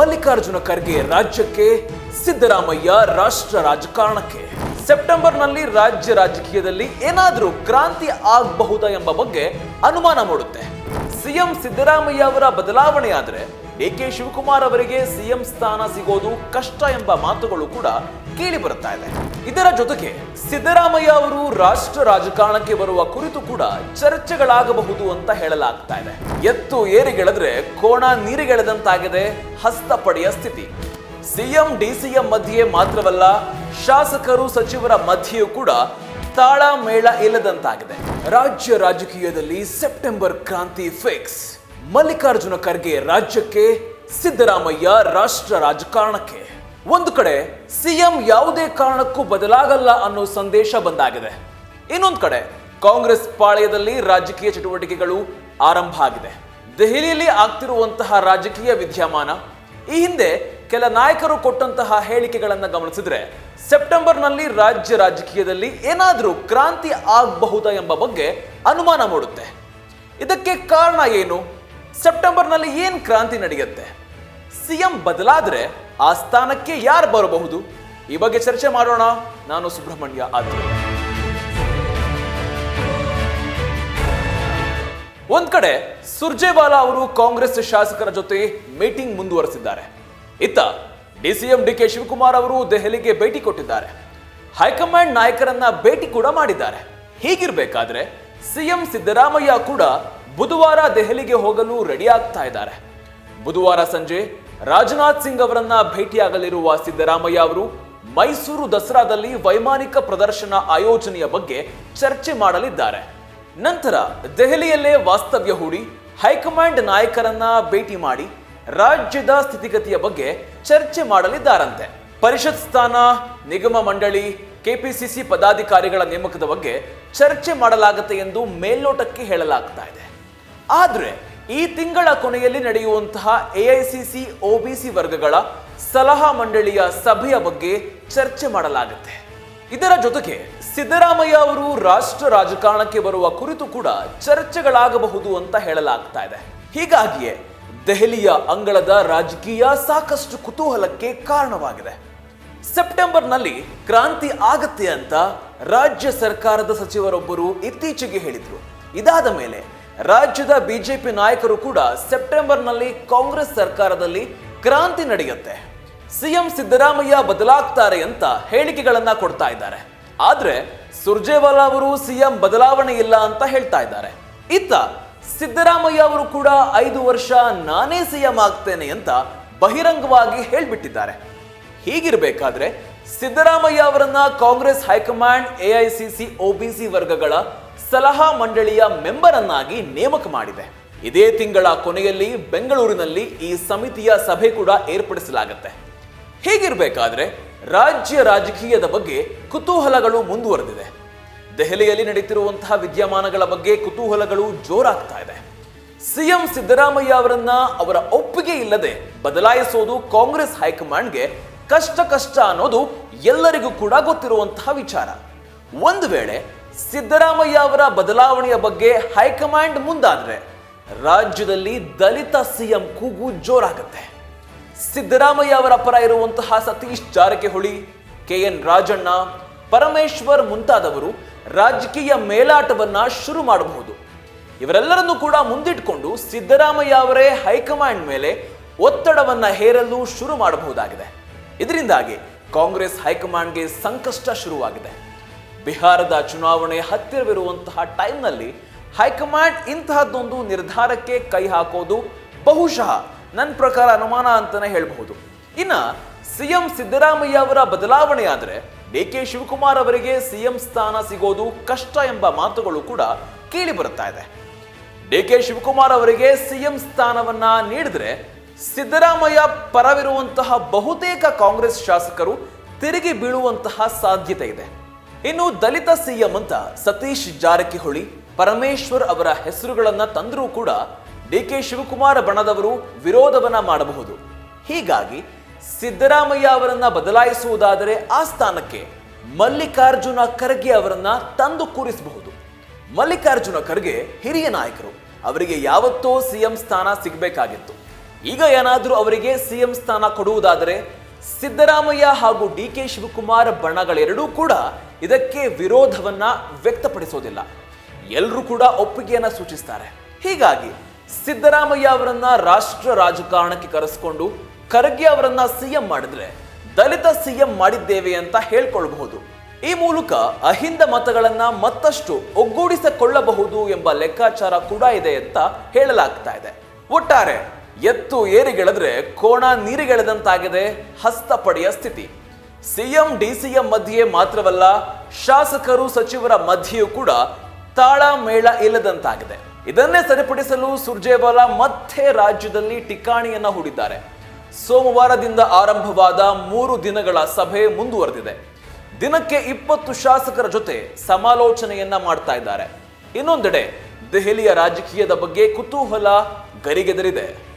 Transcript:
ಮಲ್ಲಿಕಾರ್ಜುನ ಖರ್ಗೆ ರಾಜ್ಯಕ್ಕೆ ಸಿದ್ದರಾಮಯ್ಯ ರಾಷ್ಟ್ರ ರಾಜಕಾರಣಕ್ಕೆ. ಸೆಪ್ಟೆಂಬರ್ನಲ್ಲಿ ರಾಜ್ಯ ರಾಜಕೀಯದಲ್ಲಿ ಏನಾದರೂ ಕ್ರಾಂತಿ ಆಗಬಹುದಾ ಎಂಬ ಬಗ್ಗೆ ಅನುಮಾನ ಮೂಡುತ್ತೆ. ಸಿಎಂ ಸಿದ್ದರಾಮಯ್ಯ ಅವರ ಬದಲಾವಣೆಯಾದರೆ ಡಿ ಕೆ ಶಿವಕುಮಾರ್ ಅವರಿಗೆ ಸಿಎಂ ಸ್ಥಾನ ಸಿಗೋದು ಕಷ್ಟ ಎಂಬ ಮಾತುಗಳು ಕೂಡ ಕೇಳಿ ಬರುತ್ತಾ ಇದೆ. ಇದರ ಜೊತೆಗೆ ಸಿದ್ದರಾಮಯ್ಯ ಅವರು ರಾಷ್ಟ್ರ ರಾಜಕಾರಣಕ್ಕೆ ಬರುವ ಕುರಿತು ಕೂಡ ಚರ್ಚೆಗಳಾಗಬಹುದು ಅಂತ ಹೇಳಲಾಗ್ತಾ ಇದೆ. ಎತ್ತು ಏರಿಗೆಳೆದ್ರೆ ಕೋಣ ನೀರಿಗೆಳೆದಂತಾಗಿದೆ ಹಸ್ತಪಡೆಯ ಸ್ಥಿತಿ. ಸಿಎಂ, ಡಿಸಿಎಂ ಮಧ್ಯೆ ಮಾತ್ರವಲ್ಲ ಶಾಸಕರು, ಸಚಿವರ ಮಧ್ಯೆಯೂ ಕೂಡ ತಾಳ ಮೇಳ ಇಲ್ಲದಂತಾಗಿದೆ. ರಾಜ್ಯ ರಾಜಕೀಯದಲ್ಲಿ ಸೆಪ್ಟೆಂಬರ್ ಕ್ರಾಂತಿ ಫಿಕ್ಸ್. ಮಲ್ಲಿಕಾರ್ಜುನ ಖರ್ಗೆ ರಾಜ್ಯಕ್ಕೆ, ಸಿದ್ದರಾಮಯ್ಯ ರಾಷ್ಟ್ರ ರಾಜಕಾರಣಕ್ಕೆ. ಒಂದು ಕಡೆ ಸಿಎಂ ಯಾವುದೇ ಕಾರಣಕ್ಕೂ ಬದಲಾಗಲ್ಲ ಅನ್ನೋ ಸಂದೇಶ ಬಂದಾಗಿದೆ. ಇನ್ನೊಂದು ಕಡೆ ಕಾಂಗ್ರೆಸ್ ಪಾಳೆಯದಲ್ಲಿ ರಾಜಕೀಯ ಚಟುವಟಿಕೆಗಳು ಆರಂಭ ಆಗಿದೆ. ದೆಹಲಿಯಲ್ಲಿ ಆಗ್ತಿರುವಂತಹ ರಾಜಕೀಯ ವಿದ್ಯಮಾನ, ಈ ಹಿಂದೆ ಕೆಲ ನಾಯಕರು ಕೊಟ್ಟಂತಹ ಹೇಳಿಕೆಗಳನ್ನು ಗಮನಿಸಿದ್ರೆ, ಸೆಪ್ಟೆಂಬರ್ನಲ್ಲಿ ರಾಜ್ಯ ರಾಜಕೀಯದಲ್ಲಿ ಏನಾದರೂ ಕ್ರಾಂತಿ ಆಗಬಹುದಾ ಎಂಬ ಬಗ್ಗೆ ಅನುಮಾನ ಮೂಡುತ್ತೆ. ಇದಕ್ಕೆ ಕಾರಣ ಏನು? ಸೆಪ್ಟೆಂಬರ್ನಲ್ಲಿ ಏನು ಕ್ರಾಂತಿ ನಡೆಯುತ್ತೆ? ಸಿಎಂ ಬದಲಾದ್ರೆ ಆ ಸ್ಥಾನಕ್ಕೆ ಯಾರು ಬರಬಹುದು? ಈ ಬಗ್ಗೆ ಚರ್ಚೆ ಮಾಡೋಣ. ನಾನು ಸುಬ್ರಹ್ಮಣ್ಯ ಆದ್ರೆ ಒಂದ್ ಕಡೆ ಸುರ್ಜೇವಾಲಾ ಅವರು ಕಾಂಗ್ರೆಸ್ ಶಾಸಕರ ಜೊತೆ ಮೀಟಿಂಗ್ ಮುಂದುವರೆಸಿದ್ದಾರೆ. ಇತ್ತ ಡಿಸಿಎಂ ಡಿ ಕೆ ಶಿವಕುಮಾರ್ ಅವರು ದೆಹಲಿಗೆ ಭೇಟಿ ಕೊಟ್ಟಿದ್ದಾರೆ. ಹೈಕಮಾಂಡ್ ನಾಯಕರನ್ನ ಭೇಟಿ ಕೂಡ ಮಾಡಿದ್ದಾರೆ. ಹೀಗಿರ್ಬೇಕಾದ್ರೆ ಸಿಎಂ ಸಿದ್ದರಾಮಯ್ಯ ಕೂಡ ಬುಧವಾರ ದೆಹಲಿಗೆ ಹೋಗಲು ರೆಡಿ ಆಗ್ತಾ ಇದ್ದಾರೆ. ಬುಧವಾರ ಸಂಜೆ ರಾಜನಾಥ್ ಸಿಂಗ್ ಅವರನ್ನ ಭೇಟಿಯಾಗಲಿರುವ ಸಿದ್ದರಾಮಯ್ಯ ಅವರು ಮೈಸೂರು ದಸರಾದಲ್ಲಿ ವೈಮಾನಿಕ ಪ್ರದರ್ಶನ ಆಯೋಜನೆಯ ಬಗ್ಗೆ ಚರ್ಚೆ ಮಾಡಲಿದ್ದಾರೆ. ನಂತರ ದೆಹಲಿಯಲ್ಲೇ ವಾಸ್ತವ್ಯ ಹೂಡಿ ಹೈಕಮಾಂಡ್ ನಾಯಕರನ್ನ ಭೇಟಿ ಮಾಡಿ ರಾಜ್ಯದ ಸ್ಥಿತಿಗತಿಯ ಬಗ್ಗೆ ಚರ್ಚೆ ಮಾಡಲಿದ್ದಾರಂತೆ. ಪರಿಷತ್ ಸ್ಥಾನ, ನಿಗಮ ಮಂಡಳಿ, ಕೆಪಿಸಿಸಿ ಪದಾಧಿಕಾರಿಗಳ ನೇಮಕದ ಬಗ್ಗೆ ಚರ್ಚೆ ಮಾಡಲಾಗುತ್ತೆ ಎಂದು ಮೇಲ್ನೋಟಕ್ಕೆ ಹೇಳಲಾಗ್ತಾ ಇದೆ. ಆದ್ರೆ ಈ ತಿಂಗಳ ಕೊನೆಯಲ್ಲಿ ನಡೆಯುವಂತಹ ಎಐಸಿಸಿ ಒಬಿಸಿ ವರ್ಗಗಳ ಸಲಹಾ ಮಂಡಳಿಯ ಸಭೆಯ ಬಗ್ಗೆ ಚರ್ಚೆ ಮಾಡಲಾಗುತ್ತೆ. ಇದರ ಜೊತೆಗೆ ಸಿದ್ದರಾಮಯ್ಯ ಅವರು ರಾಷ್ಟ್ರ ರಾಜಕಾರಣಕ್ಕೆ ಬರುವ ಕುರಿತು ಕೂಡ ಚರ್ಚೆಗಳಾಗಬಹುದು ಅಂತ ಹೇಳಲಾಗ್ತಾ ಇದೆ. ಹೀಗಾಗಿಯೇ ದೆಹಲಿಯ ಅಂಗಳದ ರಾಜಕೀಯ ಸಾಕಷ್ಟು ಕುತೂಹಲಕ್ಕೆ ಕಾರಣವಾಗಿದೆ. ಸೆಪ್ಟೆಂಬರ್ನಲ್ಲಿ ಕ್ರಾಂತಿ ಆಗತ್ತೆ ಅಂತ ರಾಜ್ಯ ಸರ್ಕಾರದ ಸಚಿವರೊಬ್ಬರು ಇತ್ತೀಚೆಗೆ ಹೇಳಿದರು. ಇದಾದ ಮೇಲೆ ರಾಜ್ಯದ ಬಿಜೆಪಿ ನಾಯಕರು ಕೂಡ ಸೆಪ್ಟೆಂಬರ್ನಲ್ಲಿ ಕಾಂಗ್ರೆಸ್ ಸರ್ಕಾರದಲ್ಲಿ ಕ್ರಾಂತಿ ನಡೆಯುತ್ತೆ. ಸಿಎಂ ಸಿದ್ದರಾಮಯ್ಯ ಬದಲಾಗ್ತಾರೆ ಅಂತ ಹೇಳಿಕೆಗಳನ್ನ ಕೊಡ್ತಾ ಇದ್ದಾರೆ. ಆದ್ರೆ ಸುರ್ಜೇವಾಲಾ ಅವರು ಸಿಎಂ ಬದಲಾವಣೆ ಇಲ್ಲ ಅಂತ ಹೇಳ್ತಾ ಇದ್ದಾರೆ. ಇತ್ತ ಸಿದ್ದರಾಮಯ್ಯ ಅವರು ಕೂಡ ಐದು ವರ್ಷ ನಾನೇ ಸಿಎಂ ಆಗ್ತೇನೆ ಅಂತ ಬಹಿರಂಗವಾಗಿ ಹೇಳ್ಬಿಟ್ಟಿದ್ದಾರೆ. ಹೀಗಿರಬೇಕಾದ್ರೆ ಸಿದ್ದರಾಮಯ್ಯ ಅವರನ್ನ ಕಾಂಗ್ರೆಸ್ ಹೈಕಮಾಂಡ್ ಎಐಸಿಸಿ ಒಬಿಸಿ ವರ್ಗಗಳ ಸಲಹಾ ಮಂಡಳಿಯ ಮೆಂಬರ್ ಅನ್ನಾಗಿ ನೇಮಕ ಮಾಡಿದೆ. ಇದೇ ತಿಂಗಳ ಕೊನೆಯಲ್ಲಿ ಬೆಂಗಳೂರಿನಲ್ಲಿ ಈ ಸಮಿತಿಯ ಸಭೆ ಕೂಡ ಏರ್ಪಡಿಸಲಾಗುತ್ತೆ. ಹೀಗಿರಬೇಕಾದ್ರೆ, ರಾಜ್ಯ ರಾಜಕೀಯದ ಬಗ್ಗೆ ಕುತೂಹಲಗಳು ಮುಂದುವರೆದಿದೆ. ದೆಹಲಿಯಲ್ಲಿ ನಡೀತಿರುವಂತಹ ವಿದ್ಯಮಾನಗಳ ಬಗ್ಗೆ ಕುತೂಹಲಗಳು ಜೋರಾಗ್ತಾ ಇದೆ. ಸಿಎಂ ಸಿದ್ದರಾಮಯ್ಯ ಅವರನ್ನ ಅವರ ಒಪ್ಪಿಗೆ ಇಲ್ಲದೆ ಬದಲಾಯಿಸೋದು ಕಾಂಗ್ರೆಸ್ ಹೈಕಮಾಂಡ್ಗೆ ಕಷ್ಟ ಕಷ್ಟ ಅನ್ನೋದು ಎಲ್ಲರಿಗೂ ಕೂಡ ಗೊತ್ತಿರುವಂತಹ ವಿಚಾರ. ಒಂದು ವೇಳೆ ಸಿದ್ದರಾಮಯ್ಯ ಅವರ ಬದಲಾವಣೆಯ ಬಗ್ಗೆ ಹೈಕಮಾಂಡ್ ಮುಂದಾದ್ರೆ ರಾಜ್ಯದಲ್ಲಿ ದಲಿತ ಸಿಎಂ ಕೂಗು ಜೋರಾಗುತ್ತೆ. ಸಿದ್ದರಾಮಯ್ಯ ಅವರ ಪರ ಇರುವಂತಹ ಸತೀಶ್ ಜಾರಕಿಹೊಳಿ ಕೆ ಎನ್ ರಾಜಣ್ಣ, ಪರಮೇಶ್ವರ್ ಮುಂತಾದವರು ರಾಜಕೀಯ ಮೇಲಾಟವನ್ನ ಶುರು ಮಾಡಬಹುದು. ಇವರೆಲ್ಲರನ್ನೂ ಕೂಡ ಮುಂದಿಟ್ಕೊಂಡು ಸಿದ್ದರಾಮಯ್ಯ ಅವರೇ ಹೈಕಮಾಂಡ್ ಮೇಲೆ ಒತ್ತಡವನ್ನ ಹೇರಲು ಶುರು ಮಾಡಬಹುದಾಗಿದೆ. ಇದರಿಂದಾಗಿ ಕಾಂಗ್ರೆಸ್ ಹೈಕಮಾಂಡ್ಗೆ ಸಂಕಷ್ಟ ಶುರುವಾಗಿದೆ. ಬಿಹಾರದ ಚುನಾವಣೆ ಹತ್ತಿರವಿರುವಂತಹ ಟೈಮ್ನಲ್ಲಿ ಹೈಕಮಾಂಡ್ ಇಂತಹದ್ದೊಂದು ನಿರ್ಧಾರಕ್ಕೆ ಕೈ ಹಾಕೋದು ಬಹುಶಃ ನನ್ನ ಪ್ರಕಾರ ಅನುಮಾನ ಅಂತಲೇ ಹೇಳಬಹುದು. ಸಿ ಸಿಎಂ ಸಿದ್ದರಾಮಯ್ಯ ಅವರ ಬದಲಾವಣೆ ಆದರೆ ಡಿ ಕೆ ಶಿವಕುಮಾರ್ ಅವರಿಗೆ ಸಿಎಂ ಸ್ಥಾನ ಸಿಗೋದು ಕಷ್ಟ ಎಂಬ ಮಾತುಗಳು ಕೂಡ ಕೇಳಿ ಬರುತ್ತಾ ಇದೆ. ಡಿ ಕೆ ಶಿವಕುಮಾರ್ ಅವರಿಗೆ ಸಿಎಂ ಸ್ಥಾನವನ್ನ ನೀಡಿದ್ರೆ ಸಿದ್ದರಾಮಯ್ಯ ಪರವಿರುವಂತಹ ಬಹುತೇಕ ಕಾಂಗ್ರೆಸ್ ಶಾಸಕರು ತಿರುಗಿ ಬೀಳುವಂತಹ ಸಾಧ್ಯತೆ ಇದೆ. ಇನ್ನು ದಲಿತ ಸಿಎಂ ಅಂತ ಸತೀಶ್ ಜಾರಕಿಹೊಳಿ, ಪರಮೇಶ್ವರ್ ಅವರ ಹೆಸರುಗಳನ್ನ ತಂದರೂ ಕೂಡ ಡಿ ಕೆ ಶಿವಕುಮಾರ್ ಬಣದವರು ವಿರೋಧವನ್ನ ಮಾಡಬಹುದು. ಹೀಗಾಗಿ ಸಿದ್ದರಾಮಯ್ಯ ಅವರನ್ನ ಬದಲಾಯಿಸುವುದಾದರೆ ಆ ಸ್ಥಾನಕ್ಕೆ ಮಲ್ಲಿಕಾರ್ಜುನ ಖರ್ಗೆ ಅವರನ್ನ ತಂದು ಕೂರಿಸಬಹುದು. ಮಲ್ಲಿಕಾರ್ಜುನ ಖರ್ಗೆ ಹಿರಿಯ ನಾಯಕರು. ಅವರಿಗೆ ಯಾವತ್ತೋ ಸಿಎಂ ಸ್ಥಾನ ಸಿಗಬೇಕಾಗಿತ್ತು. ಈಗ ಏನಾದರೂ ಅವರಿಗೆ ಸಿಎಂ ಸ್ಥಾನ ಕೊಡುವುದಾದರೆ ಸಿದ್ದರಾಮಯ್ಯ ಹಾಗೂ ಡಿ ಕೆ ಶಿವಕುಮಾರ್ ಬಣಗಳೆರಡೂ ಕೂಡ ಇದಕ್ಕೆ ವಿರೋಧವನ್ನ ವ್ಯಕ್ತಪಡಿಸೋದಿಲ್ಲ. ಎಲ್ಲರೂ ಕೂಡ ಒಪ್ಪಿಗೆಯನ್ನ ಸೂಚಿಸ್ತಾರೆ. ಹೀಗಾಗಿ ಸಿದ್ದರಾಮಯ್ಯ ಅವರನ್ನ ರಾಷ್ಟ್ರ ರಾಜಕಾರಣಕ್ಕೆ ಕರೆಸ್ಕೊಂಡು ಖರ್ಗೆ ಅವರನ್ನ ಸಿಎಂ ಮಾಡಿದ್ರೆ ದಲಿತ ಸಿಎಂ ಮಾಡಿದ್ದೇವೆ ಅಂತ ಹೇಳ್ಕೊಳ್ಬಹುದು. ಈ ಮೂಲಕ ಅಹಿಂದ ಮತಗಳನ್ನ ಮತ್ತಷ್ಟು ಒಗ್ಗೂಡಿಸಿಕೊಳ್ಳಬಹುದು ಎಂಬ ಲೆಕ್ಕಾಚಾರ ಕೂಡ ಇದೆ ಅಂತ ಹೇಳಲಾಗ್ತಾ ಇದೆ. ಒಟ್ಟಾರೆ ಎತ್ತು ಏರಿಗೆಳೆದ್ರೆ ಕೋಣ ನೀರಿಗೆಳೆದಂತಾಗಿದೆ ಹಸ್ತಪಡೆಯ ಸ್ಥಿತಿ. ಸಿಎಂ, ಡಿಸಿಎಂ ಮಧ್ಯೆ ಮಾತ್ರವಲ್ಲ, ಶಾಸಕರು, ಸಚಿವರ ಮಧ್ಯೆಯೂ ಕೂಡ ತಾಳ ಮೇಳ ಇಲ್ಲದಂತಾಗಿದೆ. ಇದನ್ನೇ ಸರಿಪಡಿಸಲು ಸುರ್ಜೇವಾಲಾ ಮತ್ತೆ ರಾಜ್ಯದಲ್ಲಿ ಟಿಕಾಣಿಯನ್ನ ಹೂಡಿದ್ದಾರೆ. ಸೋಮವಾರದಿಂದ ಆರಂಭವಾದ ಮೂರು ದಿನಗಳ ಸಭೆ ಮುಂದುವರೆದಿದೆ. ದಿನಕ್ಕೆ ಇಪ್ಪತ್ತು ಶಾಸಕರ ಜೊತೆ ಸಮಾಲೋಚನೆಯನ್ನ ಮಾಡ್ತಾ ಇದ್ದಾರೆ. ಇನ್ನೊಂದೆಡೆ, ದೆಹಲಿಯ ರಾಜಕೀಯದ ಬಗ್ಗೆ ಕುತೂಹಲ ಗರಿಗೆದರಿದೆ.